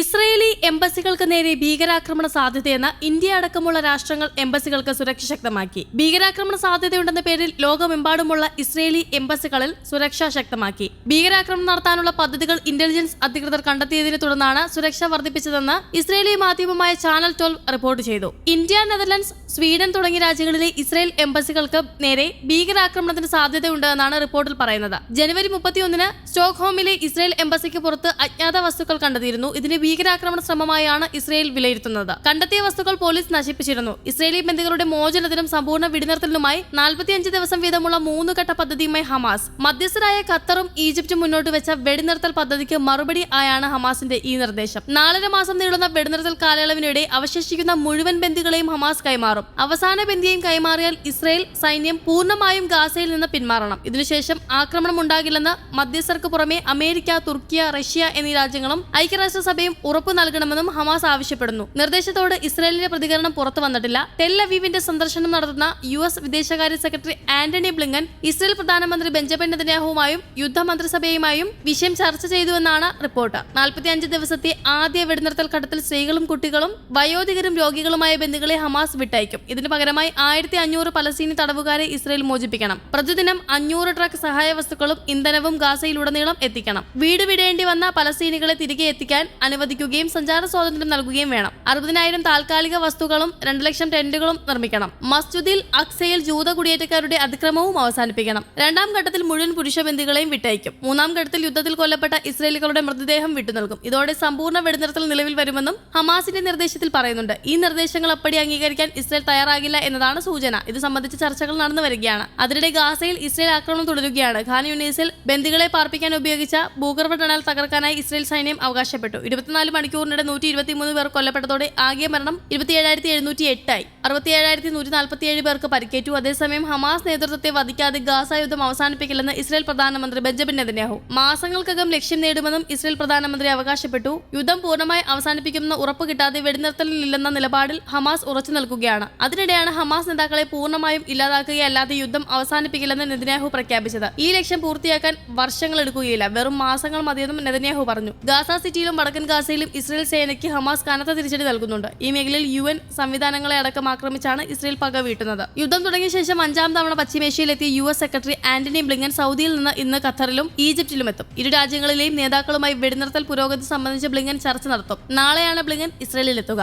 Israeli എംബസികൾക്ക് നേരെ ഭീകരാക്രമണ സാധ്യതയെന്ന് ഇന്ത്യ അടക്കമുള്ള രാഷ്ട്രങ്ങൾ എംബസികൾക്ക് സുരക്ഷ ശക്തമാക്കി. ഭീകരാക്രമണ സാധ്യതയുണ്ടെന്ന പേരിൽ ലോകമെമ്പാടുമുള്ള ഇസ്രേലി എംബസികളിൽ സുരക്ഷ ശക്തമാക്കി. ഭീകരാക്രമണം നടത്താനുള്ള പദ്ധതികൾ ഇന്റലിജൻസ് അധികൃതർ കണ്ടെത്തിയതിനെ തുടർന്നാണ് സുരക്ഷ വർദ്ധിപ്പിച്ചതെന്ന് ഇസ്രേലി മാധ്യമമായ ചാനൽ ട്വൽവ് റിപ്പോർട്ട് ചെയ്തു. ഇന്ത്യ നെതർലൻഡ്സ് സ്വീഡൻ തുടങ്ങിയ രാജ്യങ്ങളിലെ ഇസ്രയേൽ എംബസികൾക്ക് നേരെ ഭീകരാക്രമണത്തിന് സാധ്യതയുണ്ടെന്നാണ് റിപ്പോർട്ടിൽ പറയുന്നത്. ജനുവരി മുപ്പത്തിയൊന്നിന് സ്റ്റോക്ക്ഹോമിലെ ഇസ്രയേൽ എംബസിക്ക് പുറത്ത് അജ്ഞാത വസ്തുക്കൾ കണ്ടെത്തിയിരുന്നു. ഇതിന് ഭീകരാക്രമണ ശ്രമമായാണ് ഇസ്രയേൽ വിലയിരുത്തുന്നത് കണ്ടെത്തിയ വസ്തുക്കൾ പോലീസ് നശിപ്പിച്ചിരുന്നു ഇസ്രയേലി ബന്ദികളുടെ മോചനത്തിനും സമ്പൂർണ വെടിനിർത്തലിനുമായി നാൽപ്പത്തിയഞ്ച് ദിവസം വീതമുള്ള മൂന്ന് ഘട്ട പദ്ധതിയുമായി ഹമാസ് മധ്യസ്ഥരായ ഖത്തറും ഈജിപ്തും മുന്നോട്ട് വെച്ച വെടിനിർത്തൽ പദ്ധതിക്ക് മറുപടി ആയാണ് ഹമാസിന്റെ ഈ നിർദ്ദേശം നാലര മാസം നീളുന്ന വെടിനിർത്തൽ കാലയളവിനിടെ അവശേഷിക്കുന്ന മുഴുവൻ ബന്ദികളെയും ഹമാസ് കൈമാറും അവസാന ബന്ദിയെയും കൈമാറിയാൽ ഇസ്രയേൽ സൈന്യം പൂർണമായും ഗാസയിൽ നിന്ന് പിന്മാറണം ഇതിനുശേഷം ആക്രമണം ഉണ്ടാകില്ലെന്ന് മധ്യസ്ഥർക്ക് പുറമെ അമേരിക്ക തുർക്കിയ റഷ്യ എന്നീ രാജ്യങ്ങളും ഐക്യരാഷ്ട്രസഭയും ഉറപ്പു നൽകണമെന്നും ഹമാസ് ആവശ്യപ്പെടുന്നു. നിർദ്ദേശത്തോട് ഇസ്രായേലിന്റെ പ്രതികരണം പുറത്തു വന്നിട്ടില്ല. ടെല്ലവീവിന്റെ സന്ദർശനം നടത്തുന്ന യു എസ് വിദേശകാര്യ സെക്രട്ടറി ആന്റണി ബ്ലിങ്കൻ ഇസ്രായേൽ പ്രധാനമന്ത്രി ബെഞ്ചമിൻ നെതന്യാഹുവുമായും യുദ്ധമന്ത്രിസഭയുമായും വിഷയം ചർച്ച ചെയ്തുവെന്നാണ് റിപ്പോർട്ട്. നാൽപ്പത്തിയഞ്ച് ദിവസത്തെ ആദ്യ വെടിനിർത്തൽ ഘട്ടത്തിൽ സ്ത്രീകളും കുട്ടികളും വയോധികരും രോഗികളുമായ ബന്ധുക്കളെ ഹമാസ് വിട്ടയക്കും. ഇതിനു പകരമായി ആയിരത്തി അഞ്ഞൂറ് പലസ്തീനി തടവുകാരെ ഇസ്രായേൽ മോചിപ്പിക്കണം. പ്രതിദിനം അഞ്ഞൂറ് ട്രക്ക് സഹായ വസ്തുക്കളും ഇന്ധനവും ഗാസയിലുടനീളം എത്തിക്കണം. വീട് വിടേണ്ടി വന്ന പലസ്തീനികളെ തിരികെ എത്തിക്കാൻ അനുവദിക്കുകയും സഞ്ചാര സ്വാതന്ത്ര്യം നൽകുകയും വേണം. അറുപതിനായിരം താൽക്കാലിക വസ്തുക്കളും രണ്ട് ലക്ഷം ടെന്റുകളും നിർമ്മിക്കണം. മസ്ജിദിൽ അക്സയിൽ ജൂത കുടിയേറ്റക്കാരുടെ അതിക്രമവും അവസാനിപ്പിക്കണം. രണ്ടാം ഘട്ടത്തിൽ മുഴുവൻ പുരുഷ ബന്ധികളെയും വിട്ടയക്കും. മൂന്നാം ഘട്ടത്തിൽ യുദ്ധത്തിൽ കൊല്ലപ്പെട്ട ഇസ്രയേലുകളുടെ മൃതദേഹം വിട്ടുനൽകും. ഇതോടെ സമ്പൂർണ വെടിനിർത്തൽ നിലവിൽ വരുമെന്നും ഹമാസിന്റെ നിർദ്ദേശത്തിൽ പറയുന്നുണ്ട്. ഈ നിർദ്ദേശങ്ങൾ അപ്പടി അംഗീകരിക്കാൻ ഇസ്രയേൽ തയ്യാറാകില്ല എന്നതാണ് സൂചന. ഇത് സംബന്ധിച്ച് ചർച്ചകൾ നടന്നു വരികയാണ്. അതിനിടെ ഗാസയിൽ ഇസ്രയേൽ ആക്രമണം തുടരുകയാണ്. ഖാൻ യൂണീസിൽ ബന്ദികളെ പാർപ്പിക്കാൻ ഉപയോഗിച്ച ഭൂഗർഭ ടണൽ തകർക്കാനായി ഇസ്രയേൽ സൈന്യം അവകാശപ്പെട്ടു. ഇരുപത്തിനാല് മണിക്കൂറിനിടെ നൂറ്റി ഇരുപത്തി മൂന്ന് പേർ കൊല്ലപ്പെട്ടതോടെ ആകെ മരണം ഇരുപത്തിയേഴായിരത്തി എഴുന്നൂറ്റി എട്ടായി അറുപത്തിയേഴായിരത്തി നൂറ്റി നാൽപ്പത്തിയേഴ് പേർക്ക് പരിക്കേറ്റു. അതേസമയം ഹമാസ് നേതൃത്വത്തെ വധിക്കാതെ ഗാസ യുദ്ധം അവസാനിപ്പിക്കില്ലെന്ന് ഇസ്രായേൽ പ്രധാനമന്ത്രി ബെഞ്ചമിൻ നെതന്യാഹു. മാസങ്ങൾക്കകം ലക്ഷ്യം നേടുമെന്നും ഇസ്രായേൽ പ്രധാനമന്ത്രി അവകാശപ്പെട്ടു. യുദ്ധം പൂർണമായി അവസാനിപ്പിക്കുമെന്ന് ഉറപ്പ് കിട്ടാതെ വെടിനിർത്തലില്ലെന്ന നിലപാടിൽ ഹമാസ് ഉറച്ചു നിൽക്കുകയാണ്. അതിനിടെയാണ് ഹമാസ് നേതാക്കളെ പൂർണമായും ഇല്ലാതാക്കുകയല്ലാതെ യുദ്ധം അവസാനിപ്പിക്കില്ലെന്ന് നെതന്യാഹു പ്രഖ്യാപിച്ചത്. ഈ ലക്ഷ്യം പൂർത്തിയാക്കാൻ വർഷങ്ങൾ എടുക്കുകയില്ല വെറും മാസങ്ങൾ മതിയെന്നും നെതന്യാഹു പറഞ്ഞു. ഗാസ സിറ്റിയിലും വടക്കൻ ഗാസയിലും ഇസ്രയേൽ സേനയ്ക്ക് ഹമാസ് കനത്ത തിരിച്ചടി നൽകുന്നുണ്ട്. ഈ മേഖലയിൽ യു എൻ സംവിധാനങ്ങളെ അടക്കം ആക്രമിച്ചാണ് ഇസ്രയേൽ പക വീട്ടുന്നത്. യുദ്ധം തുടങ്ങിയ ശേഷം അഞ്ചാം തവണ പശ്ചിമേഷ്യയിലെത്തിയ U S secretary Antony Blinken സൗദിയിൽ നിന്ന് ഇന്ന് ഖത്തറിലും ഈജിപ്തിലും എത്തും. ഇരു രാജ്യങ്ങളിലെയും നേതാക്കളുമായി വെടിനിർത്തൽ പുരോഗതി സംബന്ധിച്ച് ബ്ലിങ്കൻ ചർച്ച നടത്തും. നാളെയാണ് ബ്ലിങ്കൻ ഇസ്രയേലിലെത്തുക.